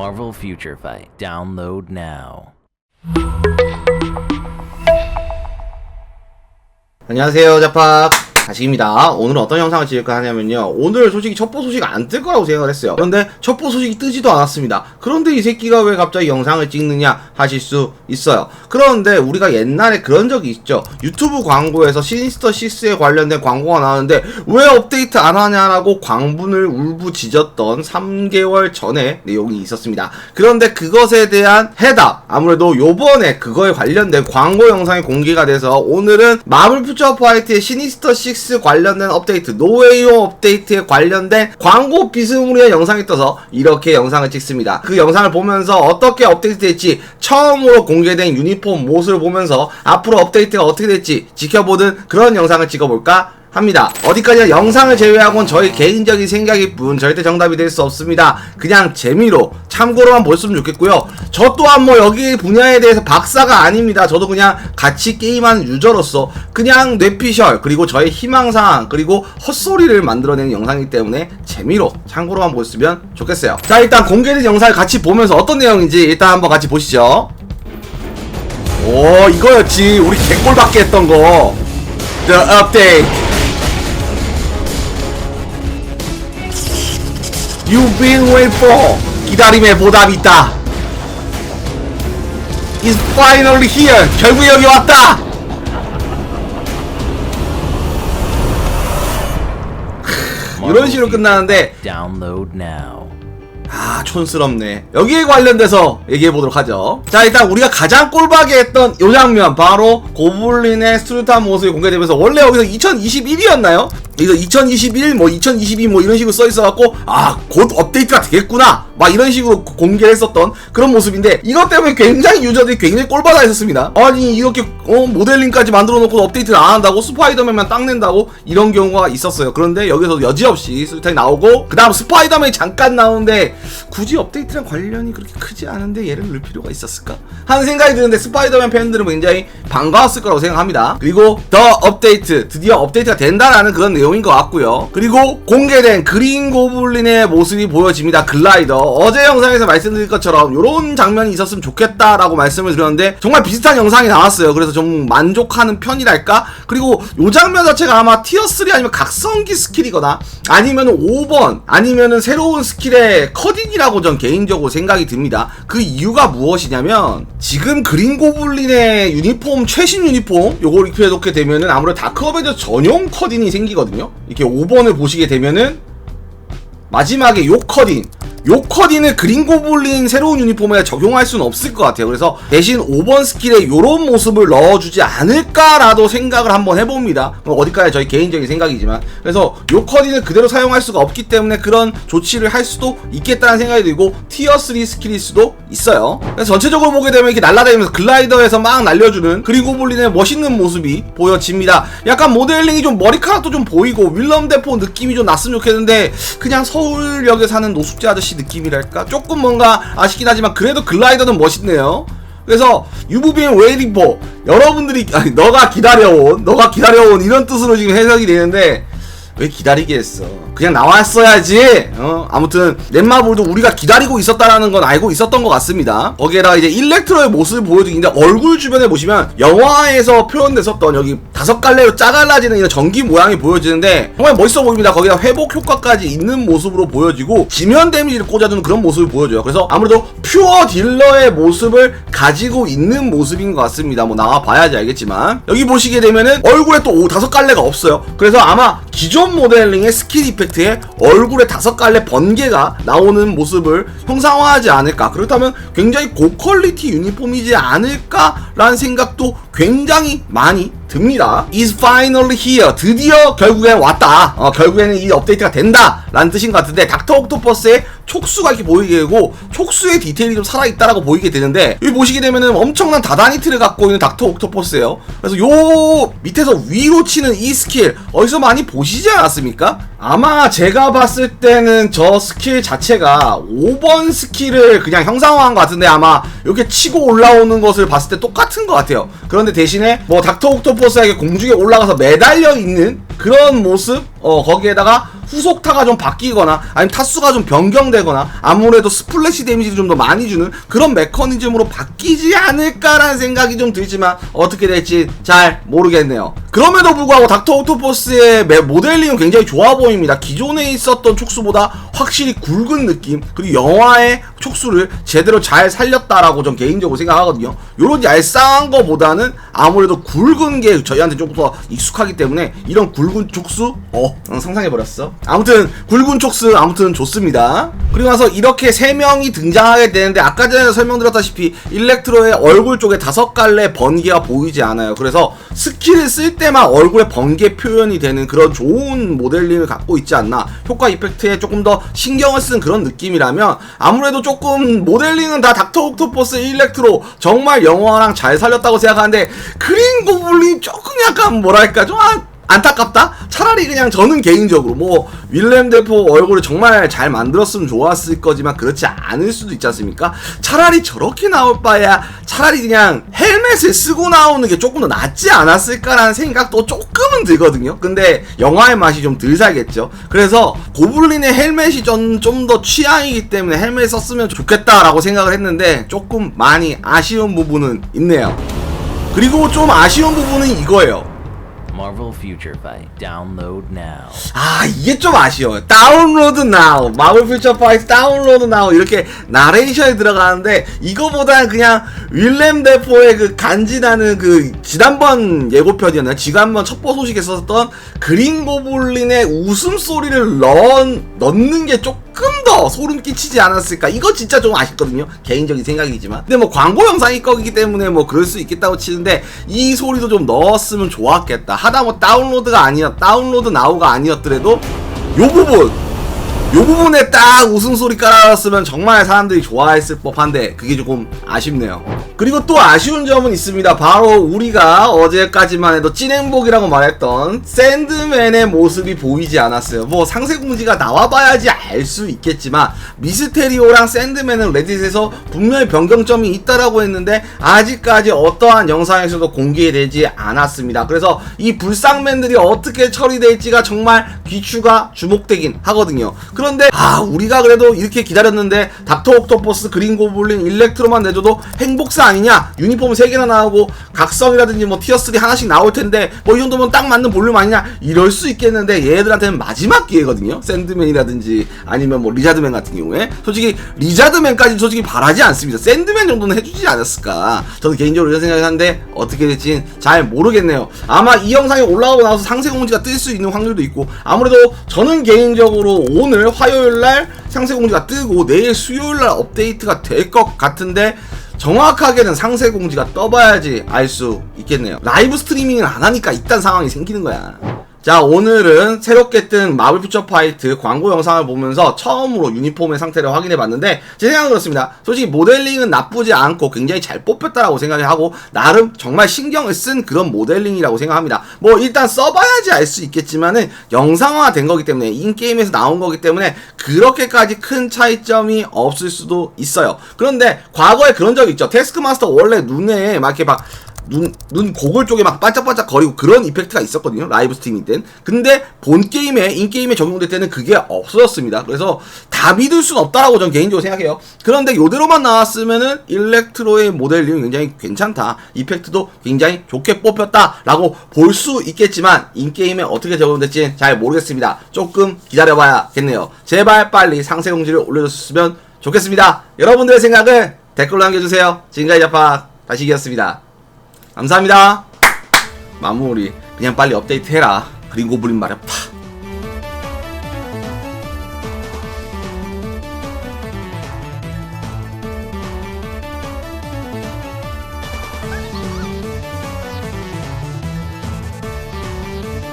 Marvel Future Fight. Download now. 안녕하세요 자팝 다시입니다. 오늘은 어떤 영상을 찍을까 하냐면요. 오늘 솔직히 첩보 소식 안 뜰 거라고 생각을 했어요. 그런데 첩보 소식이 뜨지도 않았습니다. 그런데 이 새끼가 왜 갑자기 영상을 찍느냐 하실 수 있어요. 그런데 우리가 옛날에 그런 적이 있죠. 유튜브 광고에서 시니스터 6에 관련된 광고가 나왔는데 왜 업데이트 안 하냐라고 광분을 울부짖었던 3개월 전에 내용이 있었습니다. 그런데 그것에 대한 해답 아무래도 요번에 그거에 관련된 광고 영상이 공개가 돼서 오늘은 마블 퓨처 파이트의 시니스터 6 관련된 업데이트 노웨이홈 업데이트에 관련된 광고 비스무리한 영상이 떠서 이렇게 영상을 찍습니다. 그 영상을 보면서 어떻게 업데이트 될지 처음으로 공개된 유니폼 모습을 보면서 앞으로 업데이트가 어떻게 될지 지켜보는 그런 영상을 찍어볼까 합니다. 어디까지나 영상을 제외하고는 저희 개인적인 생각일 뿐 절대 정답이 될 수 없습니다. 그냥 재미로 참고로만 보셨으면 좋겠고요. 저 또한 뭐 여기 분야에 대해서 박사가 아닙니다. 저도 그냥 같이 게임하는 유저로서 그냥 뇌피셜 그리고 저의 희망사항 그리고 헛소리를 만들어내는 영상이기 때문에 재미로 참고로만 보셨으면 좋겠어요. 자 일단 공개된 영상을 같이 보면서 어떤 내용인지 일단 한번 같이 보시죠. 오 이거였지 우리 개꼴 받게 했던 거 The update You've been waiting for. 기다림의 보답이 있다. It's finally here. 결국 여기 왔다. 이런 식으로 끝나는데. 아 촌스럽네. 여기에 관련돼서 얘기해보도록 하죠. 자 일단 우리가 가장 꼴박이 했던 요 장면 바로 고블린의 스루탄 모습이 공개되면서 원래 여기서 2021이었나요? 이거 2021, 뭐 2022, 뭐 이런 식으로 써 있어갖고 아 곧 업데이트가 되겠구나. 막 이런 식으로 공개를 했었던 그런 모습인데 이것 때문에 굉장히 유저들이 굉장히 꼴받아 했었습니다. 아니 이렇게 어, 모델링까지 만들어 놓고 업데이트를 안 한다고 스파이더맨만 딱 낸다고? 이런 경우가 있었어요. 그런데 여기서 여지없이 스루탄이 나오고 그 다음 스파이더맨이 잠깐 나오는데 굳이 업데이트랑 관련이 그렇게 크지 않은데 얘를 넣을 필요가 있었을까? 하는 생각이 드는데 스파이더맨 팬들은 굉장히 반가웠을 거라고 생각합니다. 그리고 더 업데이트 드디어 업데이트가 된다라는 그런 내용 인 것 같고요. 그리고 공개된 그린 고블린의 모습이 보여집니다. 글라이더. 어제 영상에서 말씀드린 것처럼 이런 장면이 있었으면 좋겠다라고 말씀을 드렸는데 정말 비슷한 영상이 나왔어요. 그래서 좀 만족하는 편이랄까? 그리고 이 장면 자체가 아마 티어3 아니면 각성기 스킬이거나 아니면 5번 아니면은 새로운 스킬의 커딩이라고 전 개인적으로 생각이 듭니다. 그 이유가 무엇이냐면 지금 그린 고블린의 유니폼 최신 유니폼 요걸 입혀 놓게 되면은 아무래도 다크 어벤져 전용 커딩이 생기거든요. 이렇게 5번을 보시게 되면은 마지막에 요 커딩 요 커딩을 그린 고블린 새로운 유니폼에 적용할 수는 없을 것 같아요. 그래서 대신 5번 스킬에 요런 모습을 넣어주지 않을까라도 생각을 한번 해봅니다. 뭐 어디까지 저희 개인적인 생각이지만. 그래서 요 커딩을 그대로 사용할 수가 없기 때문에 그런 조치를 할 수도 있겠다는 생각이 들고 티어 3 스킬일 수도 있어요. 그래서 전체적으로 보게 되면 이렇게 날아다니면서 글라이더에서 막 날려주는 그린 고블린의 멋있는 모습이 보여집니다. 약간 모델링이 좀 머리카락도 좀 보이고 윌럼 데포 느낌이 좀 났으면 좋겠는데 그냥 서 울역에 사는 노숙자 아저씨 느낌이랄까 조금 뭔가 아쉽긴 하지만 그래도 글라이더는 멋있네요. 그래서 유부빈 웨이딩 포 여러분들이 아니 너가 기다려온 너가 기다려온 이런 뜻으로 지금 해석이 되는데 왜 기다리게 했어? 그냥 나왔어야지. 어? 아무튼 넷마블도 우리가 기다리고 있었다라는 건 알고 있었던 것 같습니다. 거기에다가 이제 일렉트로의 모습을 보여주는데 얼굴 주변에 보시면 영화에서 표현됐었던 여기 다섯 갈래로 짜갈라지는 이런 전기 모양이 보여지는데 정말 멋있어 보입니다. 거기다 회복 효과까지 있는 모습으로 보여지고 지면 데미지를 꽂아주는 그런 모습을 보여줘요. 그래서 아무래도 퓨어 딜러의 모습을 가지고 있는 모습인 것 같습니다. 뭐 나와 봐야지 알겠지만 여기 보시게 되면은 얼굴에 또 오, 다섯 갈래가 없어요. 그래서 아마 기존 모델링의 스킬 이펙트 에 얼굴에 다섯 갈래 번개가 나오는 모습을 형상화하지 않을까. 그렇다면 굉장히 고퀄리티 유니폼이지 않을까라는 생각도 굉장히 많이 듭니다. Is finally here. 드디어 결국엔 왔다. 어, 결국에는 이 업데이트가 된다. 라는 뜻인 것 같은데 닥터 옥토퍼스의 촉수가 이렇게 보이게 되고 촉수의 디테일이 좀 살아있다라고 보이게 되는데 여기 보시게 되면은 엄청난 다다니트를 갖고 있는 닥터 옥토퍼스예요. 그래서 요 밑에서 위로 치는 이 스킬 어디서 많이 보시지 않았습니까? 아마 제가 봤을 때는 저 스킬 자체가 5번 스킬을 그냥 형상화한 것 같은데 아마 이렇게 치고 올라오는 것을 봤을 때 똑같은 것 같아요. 그런 데 대신에 뭐 닥터 옥토퍼스에게 공중에 올라가서 매달려 있는 그런 모습 어 거기에다가 후속타가 좀 바뀌거나 아니면 타수가 좀 변경되거나 아무래도 스플래시 데미지를 좀 더 많이 주는 그런 메커니즘으로 바뀌지 않을까라는 생각이 좀 들지만 어떻게 될지 잘 모르겠네요. 그럼에도 불구하고 닥터 오토퍼스의 매- 모델링은 굉장히 좋아 보입니다. 기존에 있었던 촉수보다 확실히 굵은 느낌 그리고 영화의 촉수를 제대로 잘 살렸다라고 전 개인적으로 생각하거든요. 요런 얄쌍한 거보다는 아무래도 굵은 게 저희한테 조금 더 익숙하기 때문에 이런 굵은 촉수 어 어, 상상해버렸어. 아무튼 굵은 촉수 아무튼 좋습니다. 그리고 나서 이렇게 세 명이 등장하게 되는데 아까 전에 설명드렸다시피 일렉트로의 얼굴 쪽에 다섯 갈래 번개가 보이지 않아요. 그래서 스킬을 쓸 때만 얼굴에 번개 표현이 되는 그런 좋은 모델링을 갖고 있지 않나. 효과 이펙트에 조금 더 신경을 쓴 그런 느낌이라면 아무래도 조금 모델링은 다 닥터 옥토퍼스 일렉트로 정말 영화랑 잘 살렸다고 생각하는데 그린 고블린 조금 약간 뭐랄까 좀 아- 안타깝다? 차라리 그냥 저는 개인적으로 뭐 윌렘 데포 얼굴을 정말 잘 만들었으면 좋았을 거지만 그렇지 않을 수도 있지 않습니까? 차라리 저렇게 나올 바야 차라리 그냥 헬멧을 쓰고 나오는 게 조금 더 낫지 않았을까라는 생각도 조금은 들거든요. 근데 영화의 맛이 좀 덜 살겠죠. 그래서 고블린의 헬멧이 좀좀더 취향이기 때문에 헬멧 썼으면 좋겠다라고 생각을 했는데 조금 많이 아쉬운 부분은 있네요. 그리고 좀 아쉬운 부분은 이거예요. Marvel Future Fight. Download now. 아 이게 좀 아쉬워요 다운로드 나우 마블 퓨처 파이트 다운로드 나우 이렇게 나레이션이 들어가는데 이거보다는 그냥 윌렘 데포의 그 간지나는 그 지난번 예고편이었나요? 지난번 첩보 소식에 썼던 그린 고블린의 웃음 소리를 넣, 넣는 게 조금 더 소름 끼치지 않았을까? 이거 진짜 좀 아쉽거든요. 개인적인 생각이지만. 근데 뭐 광고 영상일 거기 때문에 뭐 그럴 수 있겠다고 치는데 이 소리도 좀 넣었으면 좋았겠다. 하다 뭐 다운로드가 아니었 다운로드 나우가 아니었더라도 요 부분 요 부분에 딱 웃음소리 깔아놨으면 정말 사람들이 좋아했을 법한데 그게 조금 아쉽네요. 그리고 또 아쉬운 점은 있습니다. 바로 우리가 어제까지만 해도 찐행복이라고 말했던 샌드맨의 모습이 보이지 않았어요. 뭐 상세 공지가 나와봐야지 알 수 있겠지만 미스테리오랑 샌드맨은 레딧에서 분명히 변경점이 있다라고 했는데 아직까지 어떠한 영상에서도 공개되지 않았습니다. 그래서 이 불쌍맨들이 어떻게 처리될지가 정말 귀추가 주목되긴 하거든요. 그런데 아 우리가 그래도 이렇게 기다렸는데 닥터 옥토퍼스 그린 고블린 일렉트로만 내줘도 행복사 아니냐? 유니폼 3개나 나오고 각성이라든지 뭐 티어3 하나씩 나올 텐데 뭐 이 정도면 딱 맞는 볼륨 아니냐? 이럴 수 있겠는데 얘들한테는 마지막 기회거든요. 샌드맨이라든지 아니면 뭐 리자드맨 같은 경우에. 솔직히 리자드맨까지 솔직히 바라지 않습니다. 샌드맨 정도는 해주지 않았을까. 저는 개인적으로 이런 생각을 하는데 어떻게 될지는 잘 모르겠네요. 아마 이 영상이 올라오고 나서 상세 공지가 뜰 수 있는 확률도 있고 아무래도 저는 개인적으로 오늘 화요일 날 상세 공지가 뜨고 내일 수요일 날 업데이트가 될 것 같은데 정확하게는 상세 공지가 떠봐야지 알 수 있겠네요. 라이브 스트리밍을 안 하니까 이딴 상황이 생기는 거야. 자 오늘은 새롭게 뜬 마블 퓨처 파이트 광고 영상을 보면서 처음으로 유니폼의 상태를 확인해 봤는데 제 생각은 그렇습니다. 솔직히 모델링은 나쁘지 않고 굉장히 잘 뽑혔다라고 생각을 하고 나름 정말 신경을 쓴 그런 모델링이라고 생각합니다. 뭐 일단 써봐야지 알 수 있겠지만은 영상화 된 거기 때문에 인게임에서 나온 거기 때문에 그렇게까지 큰 차이점이 없을 수도 있어요. 그런데 과거에 그런 적이 있죠. 테스크마스터 원래 눈에 막 이렇게 막 눈, 눈 고글 쪽에 막 반짝반짝 거리고 그런 이펙트가 있었거든요. 라이브 스트리밍 땐. 근데 본 게임에, 인게임에 적용될 때는 그게 없어졌습니다. 그래서 다 믿을 순 없다라고 전 개인적으로 생각해요. 그런데 요대로만 나왔으면은 일렉트로의 모델링이 굉장히 괜찮다. 이펙트도 굉장히 좋게 뽑혔다라고 볼 수 있겠지만 인게임에 어떻게 적용될지 잘 모르겠습니다. 조금 기다려봐야겠네요. 제발 빨리 상세 공지를 올려줬으면 좋겠습니다. 여러분들의 생각을 댓글로 남겨주세요. 지금까지 자파 다시 이겼습니다. 감사합니다. 마무리. 그냥 빨리 업데이트 해라. 그린 고블린. 파.